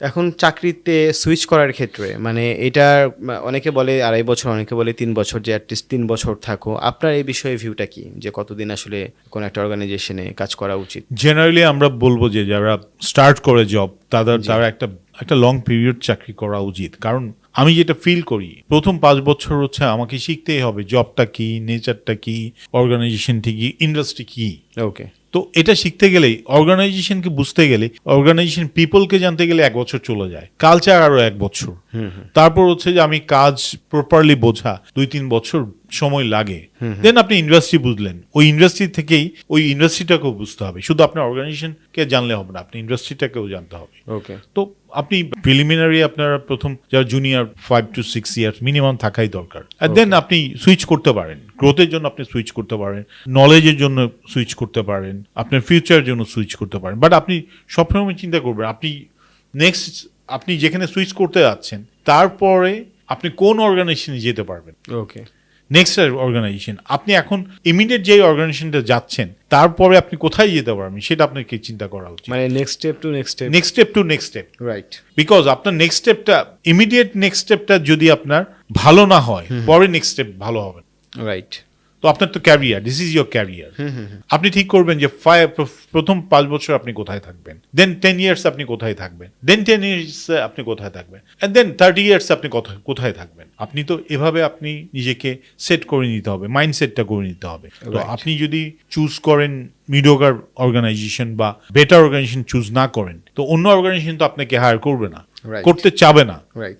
এখন চাকরিতে সুইচ করার ক্ষেত্রে মানে এটা অনেকে বলে আড়াই বছর অনেকে বলে তিন বছর যে অ্যাটলিস্ট তিন বছর থাকো। আপনার এই বিষয়ে ভিউটা কি? যে কতদিন আসলে কোনো একটা অর্গানাইজেশনে কাজ করা উচিত? জেনারেলি আমরা বলব যে যারা স্টার্ট করে জব তাদের তারা একটা একটা লং পিরিয়ড চাকরি করা উচিত। কারণ আমি যেটা ফিল করি প্রথম পাঁচ বছর হচ্ছে আমাকে শিখতেই হবে জবটা কি নেচারটা কি অর্গানাইজেশনটি কি ইন্ডাস্ট্রি কি। ওকে তো এটা শিখতে গেলেই অর্গানাইজেশনকে বুঝতে গেলে অর্গানাইজেশন পিপলকে জানতে গেলে এক বছর চলে যায়। কালচার আরও এক বছর। তারপর হচ্ছে যে আমি কাজ প্রপারলি বোঝা দুই তিন বছর সময় লাগে দেন আপনি ইন্ডাস্ট্রি বুঝলেন। ওই ইন্ডাস্ট্রি থেকেই ওই ইন্ডাস্ট্রিটাকেও বুঝতে হবে। শুধু আপনার অর্গানাইজেশনকে জানলে হবে না আপনি ইন্ডাস্ট্রিটাকেও জানতে হবে। ওকে তো আপনি প্রিলিমিনারি আপনার প্রথম যারা junior five to six years minimum থাকাই দরকার। আর দেন আপনি সুইচ করতে পারেন। গ্রোথের জন্য আপনি সুইচ করতে পারেন নলেজের জন্য সুইচ করতে পারেন আপনার ফিউচারের জন্য সুইচ করতে পারেন। বাট আপনি সবসময় চিন্তা করবেন আপনি নেক্সট আপনি যেখানে সুইচ করতে যাচ্ছেন তারপরে আপনি কোন অর্গানাইজেশনে যেতে পারবেন? ওকে নেক্সট অর্গানাইজেশন আপনি এখন ইমিডিয়েট যে অর্গানাইজেশনটা যাচ্ছেন তারপরে আপনি কোথায় যেতে পারবেন? সেটা আপনাকে চিন্তা করা উচিত। মানে next step to next step next step to next step right because আপনার নেক্সট স্টেপটা ইমিডিয়েট নেক্সট স্টেপটা যদি আপনার ভালো না হয় পরে নেক্সট স্টেপ ভালো হবে রাইট আপনার তো career this is your career আপনি ঠিক করবেন যে প্রথম পাঁচ বছর আপনি কোথায় থাকবেন? দেন টেন ইয়ার্স আপনি কোথায় থাকবেন? দেন টেন ইয়ার্স আপনি কোথায় থাকবেন? অ্যান্ড দেন থার্টি ইয়ার্স আপনি কোথায় থাকবেন? আপনি তো এভাবে আপনি নিজেকে সেট করে নিতে হবে মাইন্ডসেটটা করে নিতে হবে। তো আপনি যদি চুজ করেন মিডোগার অর্গানাইজেশন বা বেটার অর্গানাইজেশন চুজ না করেন তো অন্য অর্গানাইজেশন তো আপনাকে হায়ার করবে না করতে চাবে না। রাইট